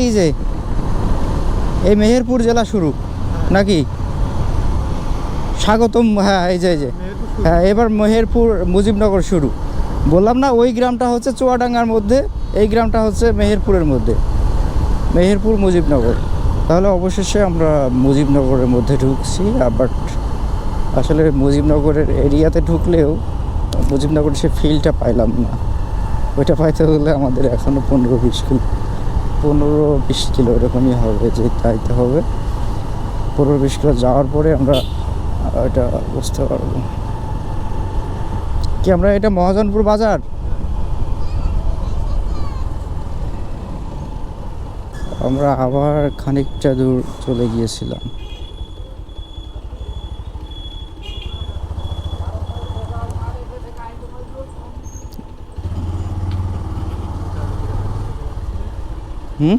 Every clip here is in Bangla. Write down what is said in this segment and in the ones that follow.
এই যে এই মেহেরপুর জেলা শুরু নাকি? স্বাগতম হ্যাঁ এই যে এই যে। হ্যাঁ এবার মেহেরপুর মুজিবনগর শুরু। বললাম না ওই গ্রামটা হচ্ছে চুয়াডাঙ্গার মধ্যে এই গ্রামটা হচ্ছে মেহেরপুরের মধ্যে। মেহেরপুর মুজিবনগর। তাহলে অবশেষে আমরা মুজিবনগরের মধ্যে ঢুকছি বাট আসলে মুজিবনগরের এরিয়াতে ঢুকলেও মুজিবনগরের সে ফিলটা পাইলাম না। ওইটা পাইতে হলে আমাদের এখনও পনেরো বিশ কিলো পনেরো বিশ কিলো এরকমই হবে, যে যাইতে হবে। পনেরো বিশ কিলো যাওয়ার পরে আমরা এটা বুঝতে পারব। কি আমরা এটা মহাজনপুর বাজার? আমরা আবার খানিকটা দূর চলে গিয়েছিলাম হুম আমি ঠিক আছে যার কাছ পাই জিজ্ঞাসা করলে হবে না আরে দেখি দিলে হবে না।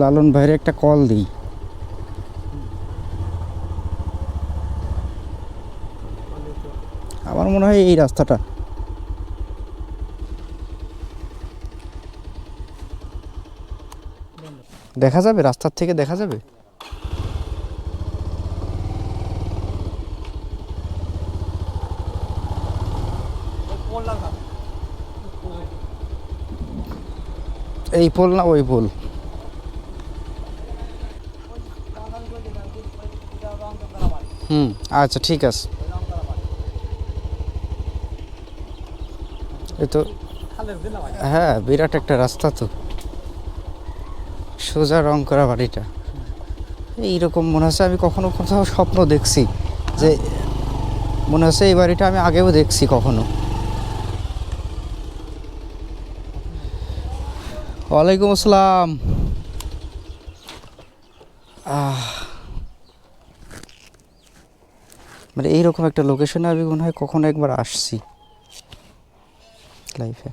লালন ভাইয়ের একটা কল দিই আমার মনে হয় এই রাস্তাটা দেখা যাবে? রাস্তার থেকে দেখা যাবে? এই পোল না ওই পোল। হুম আচ্ছা ঠিক আছে। এই তো হ্যাঁ বিরাট একটা রাস্তা তো। সোজা রং করা বাড়িটা। এইরকম মনে হচ্ছে আমি কখনো কোথাও স্বপ্ন দেখছি যে মনে হচ্ছে এই বাড়িটা আমি আগেও দেখছি কখনো। ওয়ালাইকুম আসসালাম। মানে এইরকম একটা লোকেশনে আমি মনে হয় কখনো একবার আসছি। লাইফে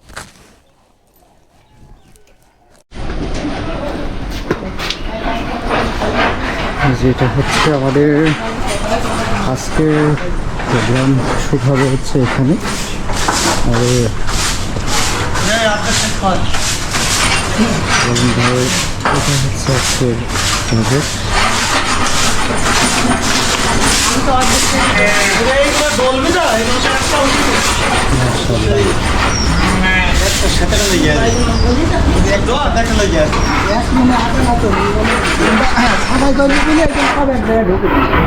যেটা হচ্ছে আমাদের আজকের প্রোগ্রাম শুট হবে হচ্ছে এখানে। আর বলুন এটা হচ্ছে আজকের প্রজেক্ট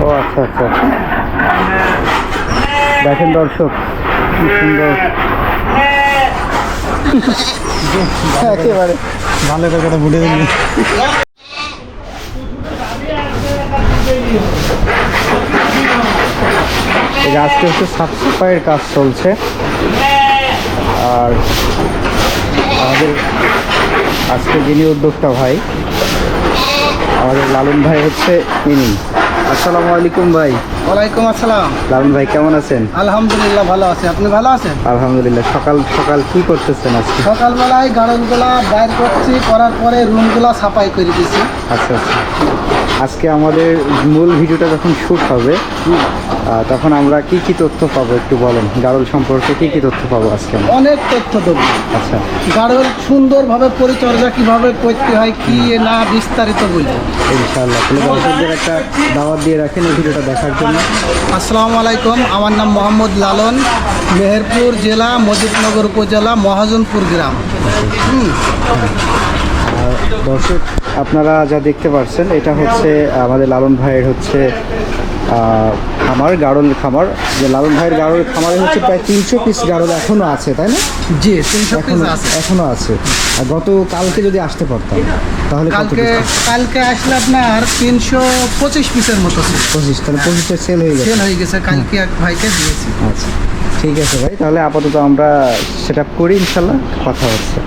ও আচ্ছা আচ্ছা দেখেন দর্শক কি সুন্দর। একেবারে। ভালো কথা এই যে আজকে হচ্ছে সাফ সাফাইয়ের কাজ চলছে। আর আজকে যিনি উদ্যোক্তা ভাই আমাদের লালন ভাই হচ্ছে ইনি। আসসালামু আলাইকুম ভাই। ওয়ালাইকুম আসসালাম। লালন ভাই কেমন আছেন? আলহামদুলিল্লাহ ভালো আছি। আপনি ভালো আছেন? আলহামদুলিল্লাহ সকাল সকাল কি করতেছেন আজকে? সকালবেলায় গাড়লগুলা বাইর করছি করার পরে রুমগুলা সাফাই করে দিছি। আচ্ছা আচ্ছা। আজকে আমাদের মূল ভিডিওটা যখন শ্যুট হবে তখন আমরা কি কি তথ্য পাবো একটু বলেন? গারল সম্পর্কে কি কি তথ্য পাবো আজকে অনেক তথ্য দেবো। আচ্ছা। গাড়ল সুন্দরভাবে পরিচর্যা কীভাবে করতে হয় কি না বিস্তারিত বলব ইনশাআল্লাহ। তাহলে দর্শকদের একটা দাওয়াত দিয়ে রাখেন এই ভিডিওটা দেখার জন্য। আসসালামু আলাইকুম। আমার নাম মোহাম্মদ লালন মেহেরপুর জেলা মজিদনগর উপজেলা মহাজনপুর গ্রাম। হুম। দর্শক আপনারা যা দেখতে পাচ্ছেন এটা হচ্ছে আমাদের লালন ভাইয়ের হচ্ছে খামার গাড়ল খামার। যে লালন ভাইয়ের গাড়ল খামারে হচ্ছে প্রায় তিনশো পিস গাড়ল এখনও আছে তাই না? জি তিনশো পিস এখনও আছে। এখনও আছে। আর গত কালকে যদি আসতে পারতাম তাহলে কালকে কালকে আসলে আপনার তিনশো পঁচিশ পিসের মতো পঁচিশ তাহলে পঁচিশটা সেল হয়ে গেছে। সেল হয়ে গেছে কালকে এক ভাইকে দিয়েছি। আচ্ছা ঠিক আছে ভাই তাহলে আপাতত আমরা সেট আপ করি ইনশাল্লাহ কথা হচ্ছে।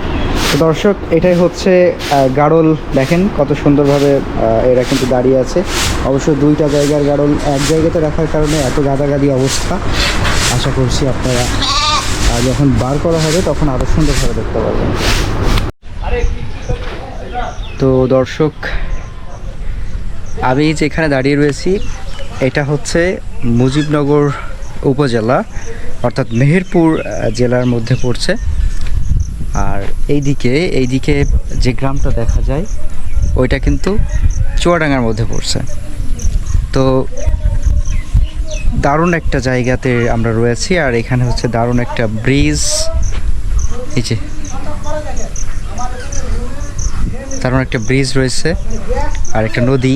দর্শক, এটাই হচ্ছে গাড়ল দেখেন কত সুন্দরভাবে এরা কিন্তু দাঁড়িয়ে আছে। অবশ্য দুইটা জায়গার গাড়ল এক জায়গাতে রাখার কারণে এত গাদাগাদি অবস্থা। আশা করছি আপনারা যখন বার করা হবে তখন আরও সুন্দরভাবে দেখতে পারবেন। তো দর্শক, আমি যেখানে দাঁড়িয়ে রয়েছি, এটা হচ্ছে মুজিবনগর উপজেলা, অর্থাৎ মেহেরপুর জেলার মধ্যে পড়ছে। আর এইদিকে এইদিকে যে গ্রামটা দেখা যায়, ওইটা কিন্তু চুয়াডাঙ্গার মধ্যে পড়ছে। তো দারুণ একটা জায়গাতে আমরা রয়েছি, আর এখানে হচ্ছে দারুণ একটা ব্রিজ। এই যে, দারুণ একটা ব্রিজ রয়েছে, আর একটা নদী।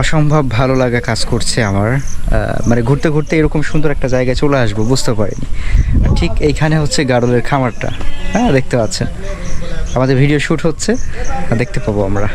অসম্ভব ভালো লাগা কাজ করছে আমার। মানে ঘুরতে ঘুরতে এরকম সুন্দর একটা জায়গায় চলে আসব, বুঝতে পারিনি। ঠিক এইখানে হচ্ছে গাড়লের খামারটা হ্যাঁ দেখতে পাচ্ছেন। আমাদের ভিডিও শ্যুট হচ্ছে, দেখতে পাবো আমরা।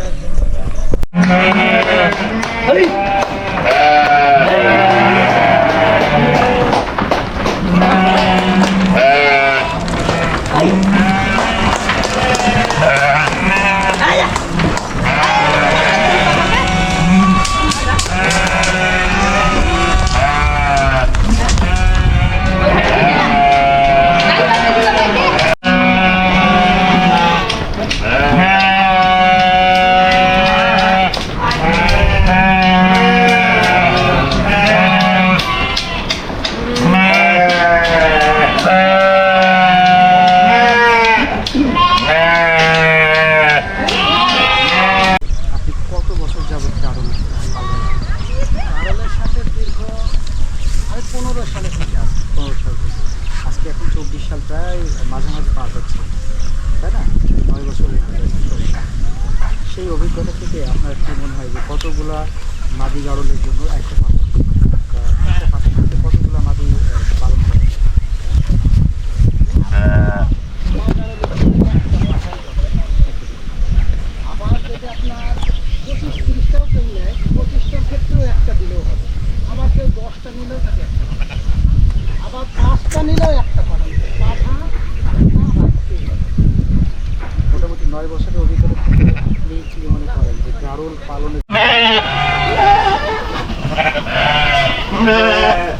এখন চব্বিশ সাল প্রায় মাঝামাঝি পার হচ্ছে তাই না? নয় বছর সেই অভিজ্ঞতা থেকে আপনার কি মনে হয় যে কতগুলা মাদি গাড়লের জন্য একটা পাখি বা একটা পাখির সাথে কতগুলা মাদি আহ, পালন করা যায়? আবার যদি আপনার পঁচিশ তিরিশটাও কেউ নেয় পঁচিশটার ক্ষেত্রেও একটা দিলেও হবে আবার কেউ দশটা নিলেও তাকে একটা পাঠাবে। আবার পাঁচটা নিলেও একটা পাঠা মোটামুটি নয় বছরের অভিজ্ঞতা কি মনে করেন যে পালনের